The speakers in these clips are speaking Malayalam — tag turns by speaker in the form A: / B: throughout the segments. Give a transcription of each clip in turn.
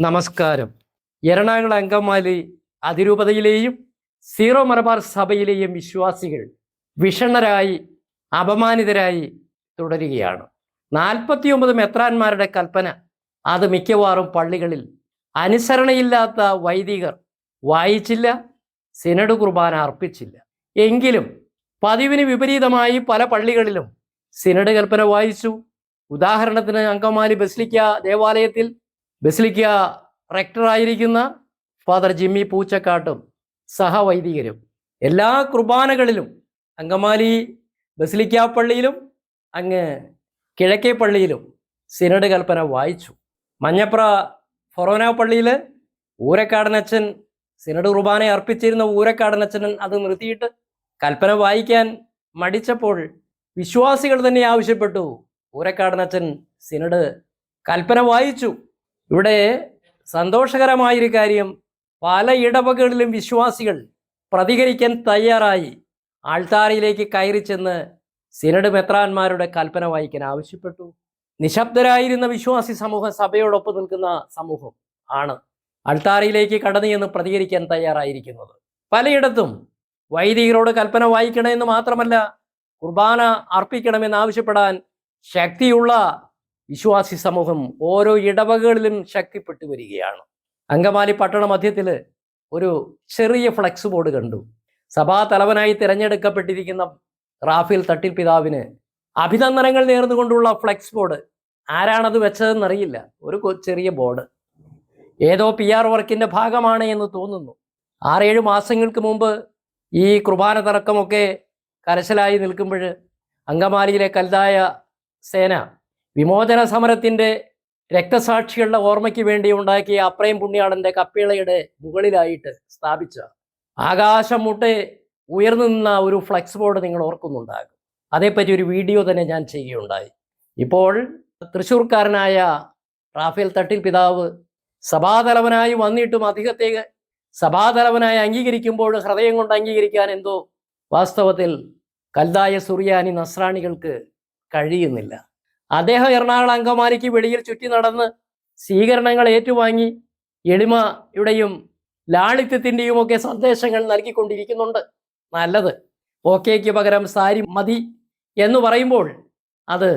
A: നമസ്കാരം. എറണാകുളം അങ്കമാലി അതിരൂപതയിലെയും സീറോ മലബാർ സഭയിലെയും വിശ്വാസികൾ വിഷണ്ണരായി അപമാനിതരായി തുടരുകയാണ്. നാൽപ്പത്തിയൊമ്പത് മെത്രാന്മാരുടെ കൽപ്പന. അത് മിക്കവാറും പള്ളികളിൽ അനുസരണയില്ലാത്ത വൈദികർ വായിച്ചില്ല സിനഡ് കുർബാന അർപ്പിച്ചില്ല. എങ്കിലും പതിവിന് വിപരീതമായി പല പള്ളികളിലും സിനഡ് കൽപ്പന വായിച്ചു. ഉദാഹരണത്തിന് അങ്കമാലി ബസ്ലിക്ക ദേവാലയത്തിൽ ബസിലിക്ക റെക്ടറായിരിക്കുന്ന ഫാദർ ജിമ്മി പൂച്ചക്കാട്ടും സഹവൈദികരും എല്ലാ കുർബാനകളിലും അങ്കമാലി ബസിലിക്ക പള്ളിയിലും അങ്ങ് കിഴക്കേ പള്ളിയിലും സിനഡ് കൽപ്പന വായിച്ചു. മഞ്ഞപ്ര ഫൊറോന പള്ളിയിൽ ഊരക്കാടനച്ചൻ സിനഡ് കുർബാന അർപ്പിച്ചിരുന്ന ഊരക്കാടനച്ചൻ അത് നിർത്തിയിട്ട് കൽപ്പന വായിക്കാൻ മടിച്ചപ്പോൾ വിശ്വാസികൾ തന്നെ ആവശ്യപ്പെട്ടു. ഊരക്കാടനച്ചൻ സിനഡ് കൽപ്പന വായിച്ചു. ഇവിടെ സന്തോഷകരമായൊരു കാര്യം. പല ഇടവകളിലും വിശ്വാസികൾ പ്രതികരിക്കാൻ തയ്യാറായി. ആൾത്താരയിലേക്ക് കയറി ചെന്ന് സിനഡ് മെത്രാന്മാരുടെ കൽപ്പന വായിക്കാൻ ആവശ്യപ്പെട്ടു. നിശബ്ദരായിരുന്ന വിശ്വാസി സമൂഹം സഭയോടൊപ്പം നിൽക്കുന്ന സമൂഹം ആണ് അൾത്താരയിലേക്ക് കടന്നു എന്ന് പ്രതികരിക്കാൻ തയ്യാറായിരിക്കുന്നത്. പലയിടത്തും വൈദികരോട് കൽപ്പന വായിക്കണമെന്ന് മാത്രമല്ല കുർബാന അർപ്പിക്കണമെന്ന് ആവശ്യപ്പെടാൻ ശക്തിയുള്ള വിശ്വാസി സമൂഹം ഓരോ ഇടവകളിലും ശക്തിപ്പെട്ടു വരികയാണ്. അങ്കമാലി പട്ടണ മധ്യത്തിൽ ഒരു ചെറിയ ഫ്ലെക്സ് ബോർഡ് കണ്ടു. സഭാ തലവനായി തിരഞ്ഞെടുക്കപ്പെട്ടിരിക്കുന്ന റാഫേൽ തട്ടിൽ പിതാവിന് അഭിനന്ദനങ്ങൾ നേർന്നുകൊണ്ടുള്ള ഫ്ലെക്സ് ബോർഡ്. ആരാണത് വെച്ചതെന്നറിയില്ല. ഒരു ചെറിയ ബോർഡ്. ഏതോ പി ആർ വർക്കിന്റെ ഭാഗമാണ് എന്ന് തോന്നുന്നു. ആറേഴ് മാസങ്ങൾക്ക് മുമ്പ് ഈ കുർബാന തർക്കമൊക്കെ കരശലായി നിൽക്കുമ്പോൾ അങ്കമാലിയിലെ കൽതായ സേന വിമോചന സമരത്തിന്റെ രക്തസാക്ഷികളുടെ ഓർമ്മയ്ക്ക് വേണ്ടി ഉണ്ടാക്കിയ അപ്രയം പുണ്യാളന്റെ കപ്പിളയുടെ മുകളിലായിട്ട് സ്ഥാപിച്ച ആകാശം മുട്ടെ ഉയർന്നു നിന്ന ഒരു ഫ്ലെക്സ് ബോർഡ് നിങ്ങൾ ഓർക്കുന്നുണ്ടാകും. അതേപ്പറ്റി ഒരു വീഡിയോ തന്നെ ഞാൻ ചെയ്യുകയുണ്ടായി. ഇപ്പോൾ തൃശ്ശൂർക്കാരനായ റാഫേൽ തട്ടിൽ പിതാവ് സഭാതലവനായി വന്നിട്ടും അദ്ദേഹത്തെ സഭാതലവനായി അംഗീകരിക്കുമ്പോൾ ഹൃദയം കൊണ്ട് അംഗീകരിക്കാൻ എന്തോ വാസ്തവത്തിൽ കൽതായ സുറിയാനി നസ്രാണികൾക്ക് കഴിയുന്നില്ല. അദ്ദേഹം എറണാകുളം അങ്കമാലിക്ക് വെളിയിൽ ചുറ്റി നടന്ന് സ്വീകരണങ്ങൾ ഏറ്റുവാങ്ങി എളിമയുടെയും ലാളിത്യത്തിന്റെയും ഒക്കെ സന്ദേശങ്ങൾ നൽകിക്കൊണ്ടിരിക്കുന്നുണ്ട്. നല്ലത്. ഓക്കേക്ക് പകരം സാരി മതി എന്ന് പറയുമ്പോൾ അത്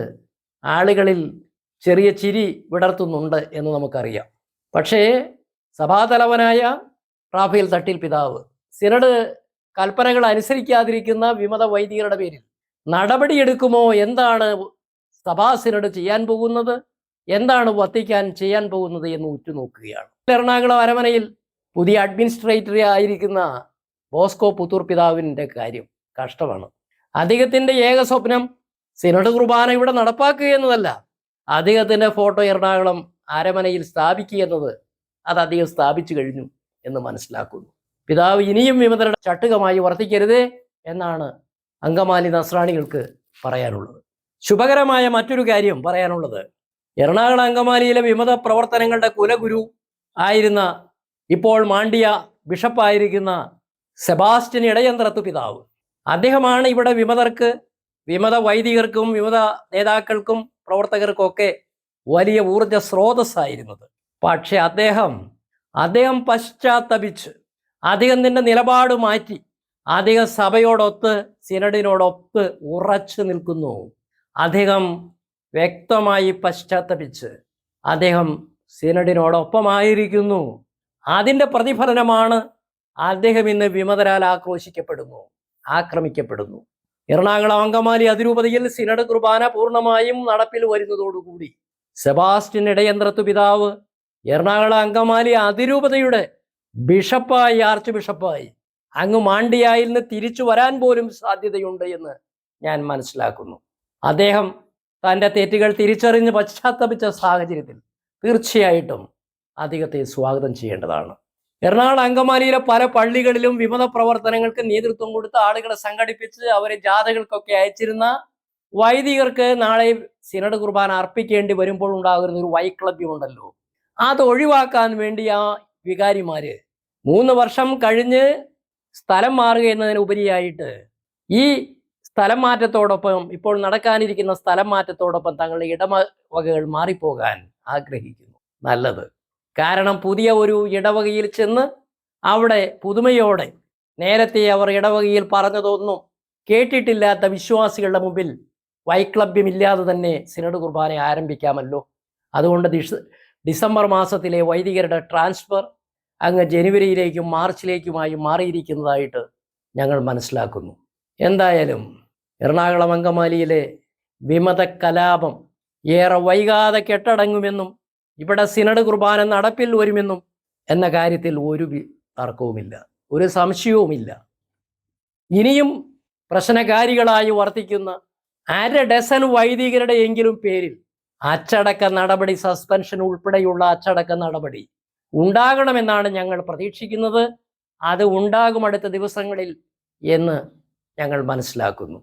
A: ആളുകളിൽ ചെറിയ ചിരി വിടർത്തുന്നുണ്ട് എന്ന് നമുക്കറിയാം. പക്ഷേ സഭാതലവനായ റാഫേൽ തട്ടിൽ പിതാവ് സിനഡ് കൽപ്പനകൾ അനുസരിക്കാതിരിക്കുന്ന വിമത വൈദികരുടെ പേരിൽ നടപടിയെടുക്കുമോ? എന്താണ് സഭാ സിനഡ് ചെയ്യാൻ പോകുന്നത് എന്താണ് വത്തിക്കാൻ ചെയ്യാൻ പോകുന്നത് എന്ന് ഉറ്റുനോക്കുകയാണ്. എറണാകുളം അരമനയിൽ പുതിയ അഡ്മിനിസ്ട്രേറ്റർ ആയിരിക്കുന്ന ബോസ്കോ പുത്തൂർ പിതാവിന്റെ കാര്യം കഷ്ടമാണ്. അദ്ദേഹത്തിന്റെ ഏക സ്വപ്നം സിനഡ് കുർബാന ഇവിടെ നടപ്പാക്കുക എന്നതല്ല. അദ്ദേഹത്തിന്റെ ഫോട്ടോ എറണാകുളം അരമനയിൽ സ്ഥാപിക്കുക എന്നത് അത് അദ്ദേഹം സ്ഥാപിച്ചു കഴിഞ്ഞു എന്ന് മനസ്സിലാക്കുന്നു. പിതാവ് ഇനിയും വിമതരുടെ ചട്ടുകമായി വർത്തിക്കരുതേ എന്നാണ് അങ്കമാലി നസ്രാണികൾക്ക് പറയാനുള്ളത്. ശുഭകരമായ മറ്റൊരു കാര്യം പറയാനുള്ളത്. എറണാകുളം അങ്കമാലിയിലെ വിമത പ്രവർത്തനങ്ങളുടെ കുലഗുരു ആയിരുന്ന ഇപ്പോൾ മാണ്ഡ്യ ബിഷപ്പായിരിക്കുന്ന സെബാസ്റ്റ്യൻ ഇടയന്ത്രത്ത് പിതാവ്. അദ്ദേഹമാണ് ഇവിടെ വിമതർക്ക് വിമത വൈദികർക്കും വിമത നേതാക്കൾക്കും പ്രവർത്തകർക്കും ഒക്കെ വലിയ ഊർജ സ്രോതസ്സായിരുന്നത്. പക്ഷെ അദ്ദേഹം അദ്ദേഹം പശ്ചാത്തപിച്ച് അദ്ദേഹത്തിന്റെ നിലപാട് മാറ്റി അദ്ദേഹം സഭയോടൊത്ത് സിനഡിനോടൊത്ത് ഉറച്ചു നിൽക്കുന്നു. അദ്ദേഹം വ്യക്തമായി പശ്ചാത്തപിച്ച് അദ്ദേഹം സിനഡിനോടൊപ്പമായിരിക്കുന്നു. അതിന്റെ പ്രതിഫലനമാണ് അദ്ദേഹം ഇന്ന് വിമതരാൽ ആക്രോശിക്കപ്പെടുന്നു ആക്രമിക്കപ്പെടുന്നു. എറണാകുളം അങ്കമാലി അതിരൂപതയിൽ സിനഡ് കുർബാന പൂർണമായും നടപ്പിൽ വരുന്നതോടുകൂടി സെബാസ്റ്റ്യൻ ഇടയന്ത്രത്തു പിതാവ് എറണാകുളം അങ്കമാലി അതിരൂപതയുടെ ബിഷപ്പായി ആർച്ച് ബിഷപ്പായി അങ്ങ് മാണ്ടിയായിൽ നിന്ന് തിരിച്ചു വരാൻ പോലും സാധ്യതയുണ്ട് എന്ന് ഞാൻ മനസ്സിലാക്കുന്നു. അദ്ദേഹം തന്റെ തെറ്റുകൾ തിരിച്ചറിഞ്ഞ് പശ്ചാത്തപിച്ച സാഹചര്യത്തിൽ തീർച്ചയായിട്ടും അദ്ദേഹത്തെ സ്വാഗതം ചെയ്യേണ്ടതാണ്. എറണാകുളം അങ്കമാലിയിലെ പല പള്ളികളിലും വിമത പ്രവർത്തനങ്ങൾക്ക് നേതൃത്വം കൊടുത്ത് ആളുകളെ സംഘടിപ്പിച്ച് അവരെ ജാഥകൾക്കൊക്കെ അയച്ചിരുന്ന വൈദികർക്ക് നാളെ സിനഡ് കുർബാന അർപ്പിക്കേണ്ടി വരുമ്പോൾ ഉണ്ടാകുന്ന ഒരു വൈക്ലഭ്യമുണ്ടല്ലോ. അത് ഒഴിവാക്കാൻ വേണ്ടി ആ വികാരിമാര് മൂന്ന് വർഷം കഴിഞ്ഞ് സ്ഥലം മാറുക എന്നതിന് ഉപരിയായിട്ട് ഈ സ്ഥലം മാറ്റത്തോടൊപ്പം ഇപ്പോൾ നടക്കാനിരിക്കുന്ന സ്ഥലം മാറ്റത്തോടൊപ്പം തങ്ങളുടെ ഇടവകകൾ മാറിപ്പോകാൻ ആഗ്രഹിക്കുന്നു. നല്ലത്. കാരണം പുതിയ ഒരു ഇടവകയിൽ ചെന്ന് അവിടെ പുതുമയോടെ നേരത്തെ അവർ ഇടവകയിൽ പറഞ്ഞതൊന്നും കേട്ടിട്ടില്ലാത്ത വിശ്വാസികളുടെ മുമ്പിൽ വൈക്ലഭ്യമില്ലാതെ തന്നെ സിനഡ് കുർബാന ആരംഭിക്കാമല്ലോ. അതുകൊണ്ട് ഡിസ് ഡിസംബർ മാസത്തിലെ വൈദികരുടെ ട്രാൻസ്ഫർ അങ്ങ് ജനുവരിയിലേക്കും മാർച്ചിലേക്കുമായി മാറിയിരിക്കുന്നതായിട്ട് ഞങ്ങൾ മനസ്സിലാക്കുന്നു. എന്തായാലും എറണാകുളം അങ്കമാലിയിലെ വിമത കലാപം ഏറെ വൈകാതെ കെട്ടടങ്ങുമെന്നും ഇവിടെ സിനഡ് കുർബാന നടപ്പിൽ വരുമെന്നും എന്ന കാര്യത്തിൽ ഒരു തർക്കവുമില്ല ഒരു സംശയവുമില്ല. ഇനിയും പ്രശ്നകാരികളായി വർത്തിക്കുന്ന അര ഡസൻ വൈദികരുടെ എങ്കിലും പേരിൽ അച്ചടക്ക നടപടി സസ്പെൻഷൻ ഉൾപ്പെടെയുള്ള അച്ചടക്ക നടപടി ഉണ്ടാകണമെന്നാണ് ഞങ്ങൾ പ്രതീക്ഷിക്കുന്നത്. അത് ഉണ്ടാകും അടുത്ത ദിവസങ്ങളിൽ എന്ന് ഞങ്ങൾ മനസ്സിലാക്കുന്നു.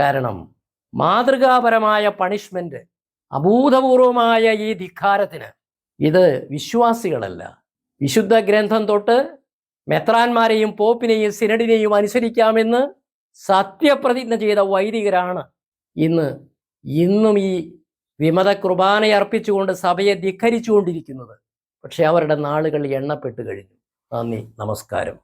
A: കാരണം മാതൃകാപരമായ പണിഷ്മെന്റ് അഭൂതപൂർവമായ ഈ ധിക്കാരത്തിന് ഇത് വിശ്വാസികളല്ല. വിശുദ്ധ ഗ്രന്ഥം തൊട്ട് മെത്രാന്മാരെയും പോപ്പിനെയും സിനഡിനെയും അനുസരിക്കാമെന്ന് സത്യപ്രതിജ്ഞ ചെയ്ത വൈദികരാണ് ഇന്ന് ഇന്നും ഈ വിമത കുർബാനയർപ്പിച്ചുകൊണ്ട് സഭയെ ധിക്കരിച്ചുകൊണ്ടിരിക്കുന്നത്. പക്ഷെ അവരുടെ നാളുകൾ എണ്ണപ്പെട്ട് കഴിഞ്ഞു. നന്ദി നമസ്കാരം.